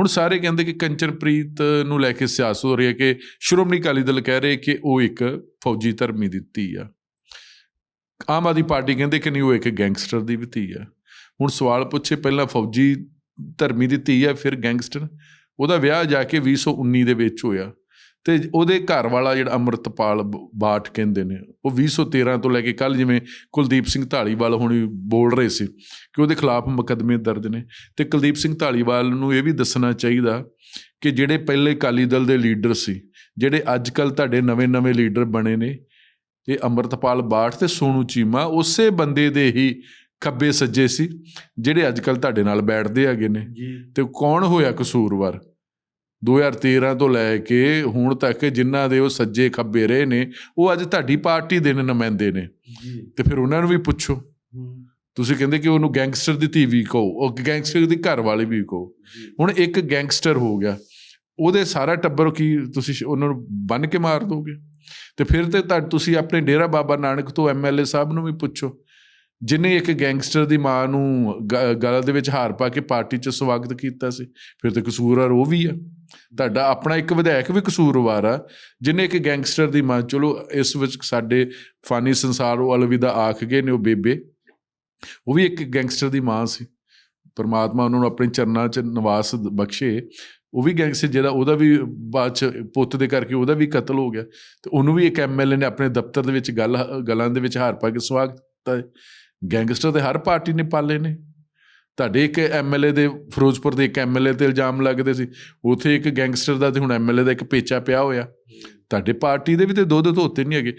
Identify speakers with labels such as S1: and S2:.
S1: ਹੁਣ ਸਾਰੇ ਕਹਿੰਦੇ ਕਿ ਕੰਚਨਪ੍ਰੀਤ ਨੂੰ ਲੈ ਕੇ ਸਿਆਸਤ ਹੋ ਰਹੀ ਹੈ ਕਿ ਸ਼੍ਰੋਮਣੀ ਅਕਾਲੀ ਦਲ ਕਹਿ ਰਹੇ ਕਿ ਉਹ ਇੱਕ ਫੌਜੀ ਧਰਮੀ ਦੀ ਧੀ ਆ। ਆਮ ਆਦਮੀ ਪਾਰਟੀ ਕਹਿੰਦੇ ਕਿ ਨਹੀਂ, ਉਹ ਇੱਕ ਗੈਂਗਸਟਰ ਦੀ ਵੀ ਧੀ ਆ। ਹੁਣ ਸਵਾਲ ਪੁੱਛੇ ਪਹਿਲਾਂ ਫੌਜੀ ਧਰਮੀ ਦੀ ਧੀ ਆ, ਫਿਰ ਗੈਂਗਸਟਰ। ਉਹਦਾ ਵਿਆਹ ਜਾ ਕੇ 2019 ਦੇ ਵਿੱਚ ਹੋਇਆ। ਤੇ ਉਹਦੇ ਘਰ ਵਾਲਾ ਜਿਹੜਾ ਅੰਮ੍ਰਿਤਪਾਲ ਬਾਠ ਕਹਿੰਦੇ ਨੇ ਉਹ 2013 ਤੋਂ ਲੈ ਕੇ ਕੱਲ ਜਿਵੇਂ ਕੁਲਦੀਪ ਸਿੰਘ ਢਾਲੀਵਾਲ ਹੁਣੀ ਬੋਲ ਰਹੇ ਸੀ ਕਿ ਉਹਦੇ ਖਿਲਾਫ ਮੁਕੱਦਮੇ ਦਰਜ ਨੇ। ਤੇ ਕੁਲਦੀਪ ਸਿੰਘ ਢਾਲੀਵਾਲ ਨੂੰ ਇਹ ਵੀ ਦੱਸਣਾ ਚਾਹੀਦਾ ਕਿ ਜਿਹੜੇ ਪਹਿਲੇ ਅਕਾਲੀ ਦਲ ਦੇ ਲੀਡਰ ਸੀ ਜਿਹੜੇ ਅੱਜ ਕੱਲ ਤੁਹਾਡੇ ਨਵੇਂ-ਨਵੇਂ ਲੀਡਰ ਬਣੇ ਨੇ ਇਹ ਅੰਮ੍ਰਿਤਪਾਲ ਬਾਠ ਤੇ ਸੋਨੂ ਚੀਮਾ ਉਸੇ ਬੰਦੇ ਦੇ ਹੀ ਖੱਬੇ ਸੱਜੇ ਸੀ ਜਿਹੜੇ ਅੱਜ ਕੱਲ ਤੁਹਾਡੇ ਨਾਲ ਬੈਠਦੇ ਹੈਗੇ ਨੇ। ਤੇ ਕੌਣ ਹੋਇਆ ਕਸੂਰਵਾਰ? 2013 ਤੋਂ ਲੈ ਕੇ ਹੁਣ ਤੱਕ ਜਿਨ੍ਹਾਂ ਦੇ ਉਹ ਸੱਜੇ ਖੱਬੇ ਰਹੇ ਨੇ ਉਹ ਅੱਜ ਤੁਹਾਡੀ ਪਾਰਟੀ ਦੇ ਨੇ ਨੁਮਾਇੰਦੇ ਨੇ। ਤੇ ਫਿਰ ਉਹਨਾਂ ਨੂੰ ਵੀ ਪੁੱਛੋ। ਤੁਸੀਂ ਕਹਿੰਦੇ ਕਿ ਉਹਨੂੰ ਗੈਂਗਸਟਰ ਦੀ ਧੀ ਵੀ ਕਹੋ ਉਹ ਗੈਂਗਸਟਰ ਦੀ ਘਰ ਵਾਲੀ ਵੀ ਕਹੋ। ਹੁਣ ਇੱਕ ਗੈਂਗਸਟਰ ਹੋ ਗਿਆ ਉਹਦੇ ਸਾਰਾ ਟੱਬਰ ਕੀ ਤੁਸੀਂ ਉਹਨਾਂ ਨੂੰ ਬੰਨ ਕੇ ਮਾਰ ਦੋਗੇ? ਤੇ ਫਿਰ ਤਾਂ ਤੁਸੀਂ ਆਪਣੇ ਡੇਰਾ ਬਾਬਾ ਨਾਨਕ ਤੋਂ ਐਮਐਲਏ ਸਾਹਿਬ ਨੂੰ ਵੀ ਪੁੱਛੋ। ਜਿਨੇ ਇੱਕ ਗੈਂਗਸਟਰ ਦੀ ਮਾਂ ਨੂੰ ਗ- ਗਲ ਦੇ ਵਿੱਚ ਹਾਰ ਪਾ ਕੇ ਪਾਰਟੀ 'ਚ ਸਵਾਗਤ ਕੀਤਾ ਸੀ, ਫਿਰ ਤੇ ਕਸੂਰਵਾਰ ਉਹ ਵੀ ਆ। ਤੁਹਾਡਾ ਆਪਣਾ ਇੱਕ ਵਿਧਾਇਕ ਵੀ ਕਸੂਰਵਾਰ ਆ, ਜਿਨੇ ਇੱਕ ਗੈਂਗਸਟਰ ਦੀ ਮਾਂ, ਚਲੋ ਇਸ ਵਿੱਚ ਸਾਡੇ ਫਾਨੀ ਸੰਸਾਰ ਉਹ ਅਲਵਿਦਾ ਆਖ ਗਏ ਨੇ ਉਹ ਬੇਬੇ, ਉਹ ਵੀ ਇੱਕ ਗੈਂਗਸਟਰ ਦੀ ਮਾਂ ਸੀ। ਪਰਮਾਤਮਾ ਉਹਨਾਂ ਨੂੰ ਆਪਣੇ ਚਰਨਾਂ 'ਚ ਨਿਵਾਸ ਬਖਸ਼ੇ, ਉਹ ਵੀ ਗੈਂਗਸਟਰ ਜਿਹੜਾ ਉਹਦਾ ਵੀ ਬਾਅਦ 'ਚ ਪੁੱਤ ਦੇ ਕਰਕੇ ਉਹਦਾ ਵੀ ਕਤਲ ਹੋ ਗਿਆ। ਤੇ ਉਹਨੂੰ ਵੀ ਇੱਕ ਐਮਐਲਏ ਨੇ ਆਪਣੇ ਦਫ਼ਤਰ ਦੇ ਵਿੱਚ ਗੱਲ, ਗਲਾਂ ਦੇ ਵਿੱਚ ਹਾਰ ਪਾ ਕੇ ਸਵਾਗਤ ਕੀਤਾ ਹੈ। ਗੈਂਗਸਟਰ ਤੇ ਹਰ ਪਾਰਟੀ ਨੇ ਪਾਲੇ ਨੇ। ਤੁਹਾਡੇ ਇੱਕ ਐਮਐਲਏ ਦੇ ਫਿਰੋਜ਼ਪੁਰ ਦੇ ਇੱਕ ਐਮਐਲਏ ਤੇ ਇਲਜ਼ਾਮ ਲੱਗਦੇ ਸੀ। ਉਥੇ ਇੱਕ ਗੈਂਗਸਟਰ ਦਾ ਤੇ ਹੁਣ ਐਮਐਲਏ ਦਾ ਇੱਕ ਪੇਚਾ ਪਿਆ ਹੋਇਆ। ਤੁਹਾਡੇ ਪਾਰਟੀ ਦੇ ਵੀ ਤੇ ਦੋ ਦੋ ਧੋਤੇ ਨਹੀਂ ਹੈਗੇ।